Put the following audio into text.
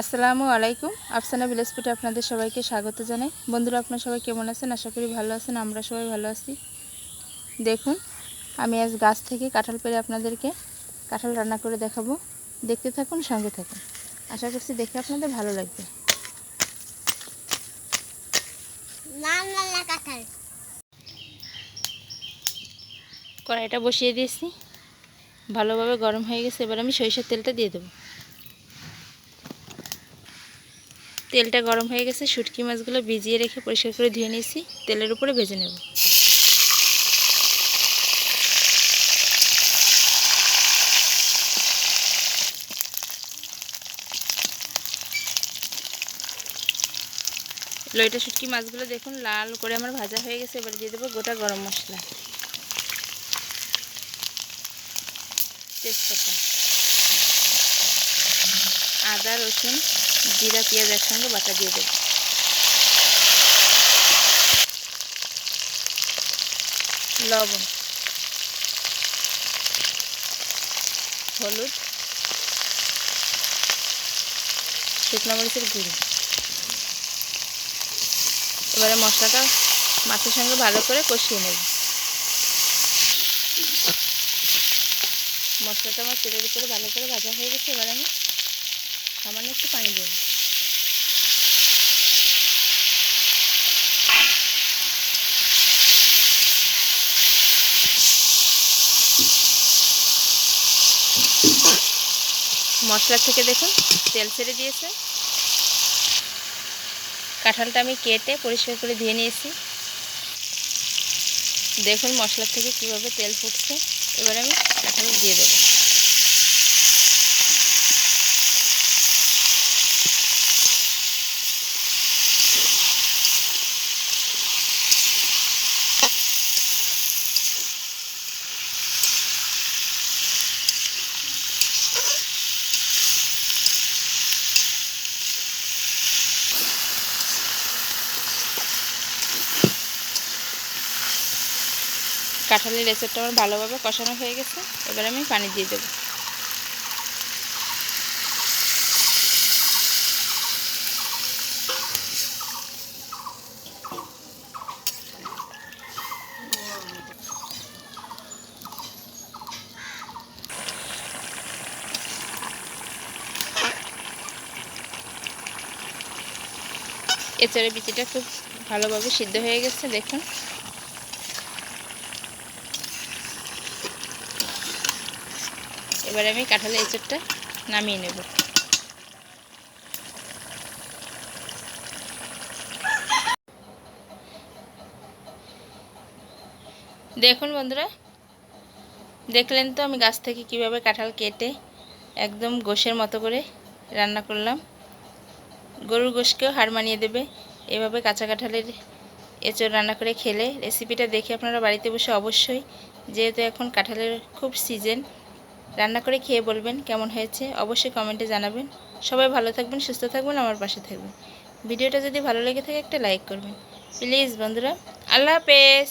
আসসালামু আলাইকুম। আফসানা ভিলেজপুটে আপনাদের সবাইকে স্বাগত জানাই। বন্ধুরা আপনারা সবাই কেমন আছেন? আশা করি ভালো আছেন আমরা সবাই ভালো আছি। দেখুন আমি আজ গাছ থেকে কাঁঠাল পেরে আপনাদেরকে কাঁঠাল রান্না করে দেখাবো। দেখতে থাকুন সঙ্গে থাকুন। আশা করছি দেখে আপনাদের ভালো লাগবে। কড়াইটা বসিয়ে দিয়েছি। ভালোভাবে গরম হয়ে গেছে এবার আমি সরিষার তেলটা দিয়ে দেবো। তেলটা গরম হয়ে গেছে, শুটকি মাছগুলো ভিজিয়ে রেখে পরিষ্কার করে ধুয়ে নিয়েছি, তেলের উপরে ভেজে নেব। লইটা শুটকি মাছগুলো দেখুন, লাল করে আমার ভাজা হয়ে গেছে, এবার দিয়ে দেবো গোটা গরম মশলা। তেজপাতা, আদা, রসুন জিরা, পেঁয়াজ একসঙ্গে বাটা দিয়ে দেবো। লবণ। হলুদ। শুকনো মরিচের গুঁড়ো। এবারে মশলাটা মাছের সঙ্গে ভালো করে কষিয়ে নেব। মশলাটা আমার তেলের উপরে ভালো করে ভাজা হয়ে গেছে, এবার আমি সামান্য একটু পানি দেব মশলা থেকে দেখুন, তেল ছেড়ে দিয়েছে। কাঁঠালটা আমি কেটে পরিষ্কার করে ধুয়ে নিয়েছি। দেখুন মশলা থেকে কীভাবে তেল ফুটছে। এবার আমি কাঁঠাল দিয়ে দেবো। কাঁঠালের রেসিপিটা আমার ভালোভাবে কষানো হয়ে গেছে। এবার আমি পানি দিয়ে দেবো। এছাড়া বিচিটা খুব ভালোভাবে সিদ্ধ হয়ে গেছে, দেখুন। এবার আমি কাঁঠালের এঁচড়টা নামিয়ে নেব। দেখুন বন্ধুরা, দেখলেন তো আমি গাছ থেকে কীভাবে কাঁঠাল কেটে একদম গোশের মতো করে রান্না করলাম। গরুর গোশকেও হার মানিয়ে দেবে। এভাবে কাঁচা কাঁঠালের এঁচড় রান্না করে খেলে রেসিপিটা দেখে আপনারা বাড়িতে বসে অবশ্যই, যেহেতু এখন কাঁঠালের খুব সিজন রান্না করে খেয়ে বলবেন কেমন হয়েছে, অবশ্যই কমেন্টে জানাবেন। সবাই ভালো থাকবেন, সুস্থ থাকবেন, আমার পাশে থাকবেন। ভিডিওটা যদি ভালো লেগে থাকে একটা লাইক করবেন। প্লিজ বন্ধুরা, আল্লাহ হাফেজ।